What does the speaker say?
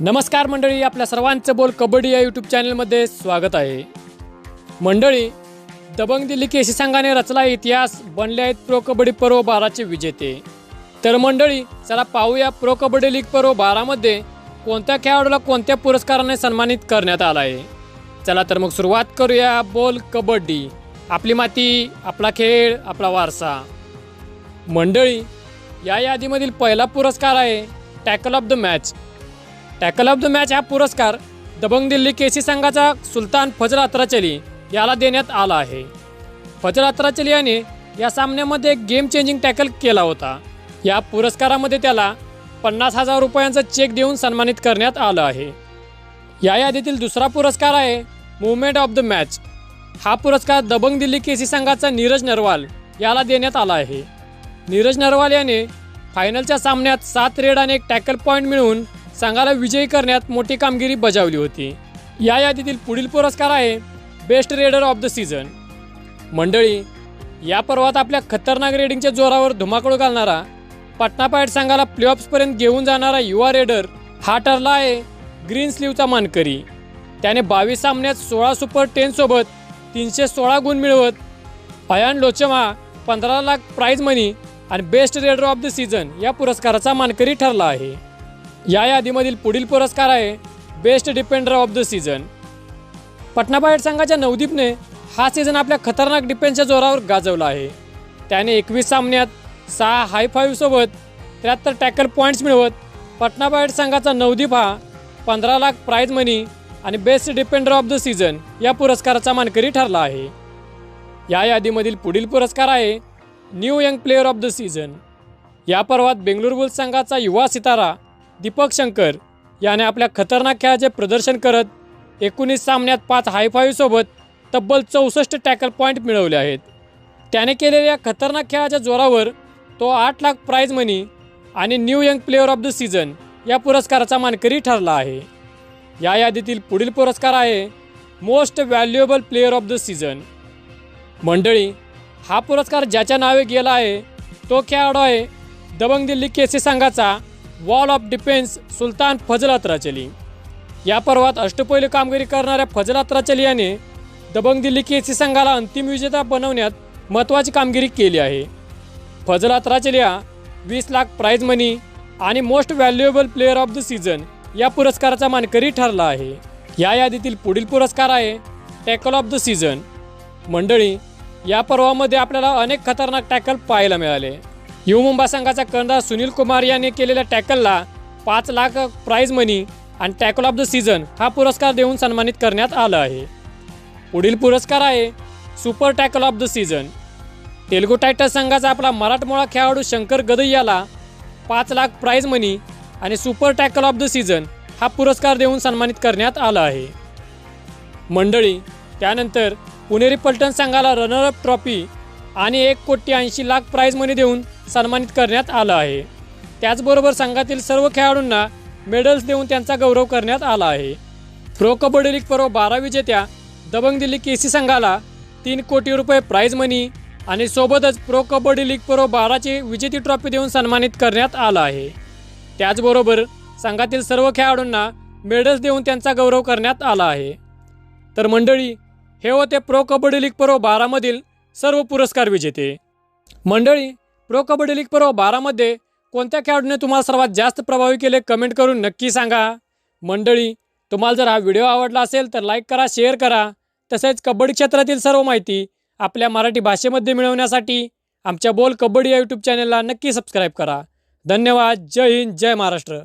नमस्कार मंडळी आपल्या सर्वांचं बोल कबड्डी या यूट्यूब चॅनलमध्ये स्वागत आहे. मंडळी दबंग दिल्ली केसी संघाने रचला इतिहास बनले आहेत प्रो कबड्डी पर्व बाराचे विजेते. तर मंडळी चला पाहूया प्रो कबड्डी लीग पर्व बारामध्ये कोणत्या खेळाडूला कोणत्या पुरस्काराने सन्मानित करण्यात आला आहे. चला तर मग सुरुवात करूया बोल कबड्डी. आपली माती आपला खेळ आपला वारसा. मंडळी या यादीमधील पहिला पुरस्कार आहे tackle of the match tackle of the match हा पुरस्कार दबंग दिल्ली केसी संघाचा सुलतान फजल अत्राचली याला देण्यात आला आहे. फजल अत्राचली याने या सामन्यामध्ये एक गेम चेंजिंग टॅकल केला होता. या पुरस्कारामध्ये त्याला पन्नास हजार रुपयांचा चेक देऊन सन्मानित करण्यात आलं आहे. या यादीतील दुसरा पुरस्कार आहे मुवमेंट ऑफ द मॅच हा पुरस्कार दबंग दिल्ली केसी संघाचा नीरज नरवाल याला देण्यात आला आहे. नीरज नरवाल याने फायनलच्या सामन्यात सात रेड आणि एक टॅकल पॉईंट मिळवून संघाला विजयी करण्यात मोठी कामगिरी बजावली होती. या यादीतील पुढील पुरस्कार आहे best raider of the season मंडळी या पर्वात आपल्या खतरनाक रेडिंगच्या जोरावर धुमाकूळ घालणारा पटना पायट संघाला प्लेऑफ्सपर्यंत घेऊन जाणारा युवा रेडर हा ठरला आहे ग्रीन स्लीवचा मानकरी. त्याने बावीस सामन्यात सोळा सुपर टेनसोबत तीनशे सोळा गुण मिळवत अयान लोचमा पंधरा लाख प्राईज मनी आणि best raider of the season या पुरस्काराचा मानकरी ठरला आहे. या यादीमधील पुढील पुरस्कार आहे best defender of the season Patna पायट संघाच्या नवदीपने हा सीझन आपल्या खतरनाक डिफेन्सच्या जोरावर गाजवला आहे. त्याने एकवीस सामन्यात सहा हाय फाईव्हसोबत त्र्याहत्तर टॅकल पॉईंट्स मिळवत पटना पायट संघाचा नवदीप हा पंधरा लाख प्राईज मनी आणि best defender of the season या पुरस्काराचा मानकरी ठरला आहे. या यादीमधील पुढील पुरस्कार आहे new young player of the season या पर्वात बेंगळुरू बुल्स संघाचा युवा सितारा दीपक शंकर याने आपल्या खतरनाक खेळाचे प्रदर्शन करत एकोणीस सामन्यात पाच हायफाईव्हसोबत तब्बल चौसष्ट टॅकल पॉईंट मिळवले आहेत. त्याने केलेल्या खतरनाक खेळाच्या जोरावर तो आठ लाख प्राईज मनी आणि new young player of the season या पुरस्काराचा मानकरी ठरला आहे. या यादीतील पुढील पुरस्कार आहे most valuable player of the season मंडळी हा पुरस्कार ज्याच्या नावे गेला आहे तो खेळाडू आहे दबंग दिल्ली केसी संघाचा wall of defence Sultan Fazel Atrachali या पर्वात अष्टपैलू कामगिरी करणाऱ्या फजल अत्राचली याने दबंग दिल्ली केसी संघाला अंतिम विजेता बनवण्यात महत्त्वाची कामगिरी केली आहे. फजल अत्राचली वीस लाख प्राईज मनी आणि most valuable player of the season या पुरस्काराचा मानकरी ठरला आहे. या यादीतील पुढील पुरस्कार आहे टॅकल ऑफ द सीझन मंडळी या पर्वामध्ये आपल्याला अनेक खतरनाक टॅकल पाहायला मिळाले. यु मुंबा संघाचा कर्णधार सुनील कुमार याने केलेल्या टॅकलला पाच लाख प्राईज मनी आणि टॅकल ऑफ द सीझन हा पुरस्कार देऊन सन्मानित करण्यात आला आहे. पुढील पुरस्कार आहे super tackle of the season Telugu Titans संघाचा आपला मराठमोळा खेळाडू शंकर गदई याला पाच लाख प्राईज मनी आणि super tackle of the season हा पुरस्कार देऊन सन्मानित करण्यात आला आहे. मंडळी त्यानंतर पुणेरी पलटण संघाला रनरअप ट्रॉफी आणि एक कोटी ऐंशी लाख प्राईज मनी देऊन सन्मानित करण्यात आलं आहे. त्याचबरोबर संघातील सर्व खेळाडूंना मेडल्स देऊन त्यांचा गौरव करण्यात आला आहे. प्रो कबड्डी लीग पर्व बारा विजेत्या दबंग दिल्ली केसी संघाला तीन कोटी रुपये प्राईज मनी आणि सोबतच प्रो कबड्डी लीग पर्व बाराची विजेती ट्रॉफी देऊन सन्मानित करण्यात आलं आहे. त्याचबरोबर संघातील सर्व खेळाडूंना मेडल्स देऊन त्यांचा गौरव करण्यात आला आहे. तर मंडळी हे होते प्रो कबड्डी लीग पर्व बारामधील सर्व पुरस्कार विजेते. मंडळी प्रो कबड्डी लीग पर्व बारामध्ये कोणत्या खेळाडूने तुम्हाला सर्वात जास्त प्रभावी केले कमेंट करून नक्की सांगा. मंडळी तुम्हाला जर हा व्हिडिओ आवडला असेल तर लाईक करा शेअर करा. तसेच कबड्डी क्षेत्रातील सर्व माहिती आपल्या मराठी भाषेमध्ये मिळवण्यासाठी आमच्या बोल कबड्डी या यूट्यूब चॅनलला नक्की सबस्क्राईब करा. धन्यवाद. जय हिंद. जय महाराष्ट्र.